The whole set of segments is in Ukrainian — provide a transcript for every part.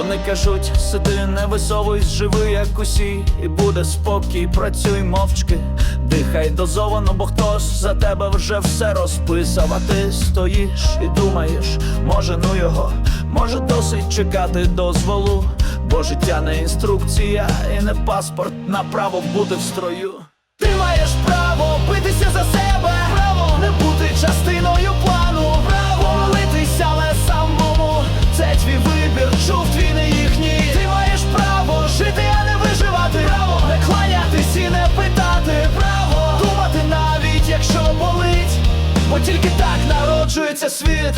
Вони кажуть, сиди, не висовуйсь, живи, як усі, і буде спокій, працюй мовчки, дихай дозовано, бо хтось за тебе вже все розписав, а ти стоїш і думаєш, може, ну його, може досить чекати дозволу, бо життя не інструкція і не паспорт на право бути в строю. Ти маєш право битися за себе, право не бути народжується світ.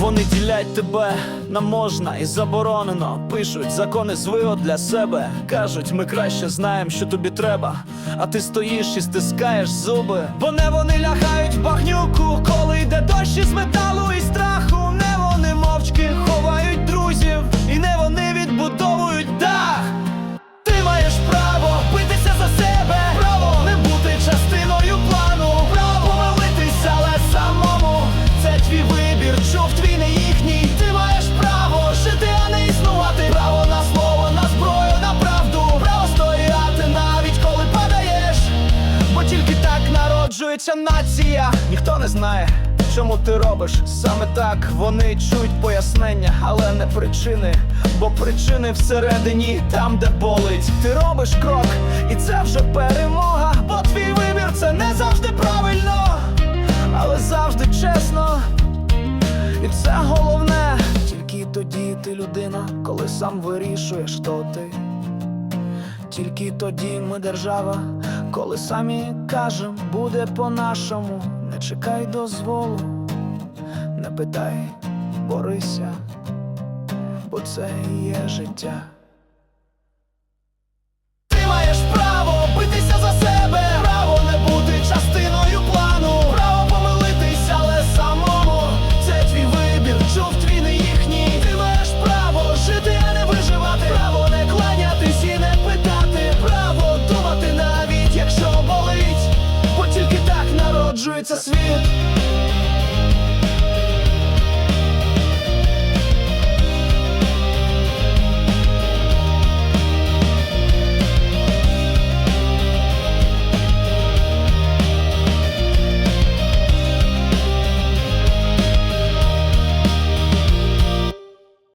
Вони ділять тебе на можна і заборонено. Пишуть закони звиго для себе. Кажуть, ми краще знаємо, що тобі треба. А ти стоїш і стискаєш зуби. Бо не вони лягають в багнюку, коли йде дощ із металу народжується нація. Ніхто не знає, чому ти робиш саме так. Вони чують пояснення, але не причини. Бо причини всередині, там, де болить. Ти робиш крок, і це вже перемога. Бо твій вибір це не завжди правильно, але завжди чесно. І це головне. Тільки тоді ти людина, коли сам вирішуєш, хто ти. Тільки тоді ми держава, коли самі кажем, буде по-нашому. Не чекай дозволу, не питай, борися, бо це є життя. народжується світ.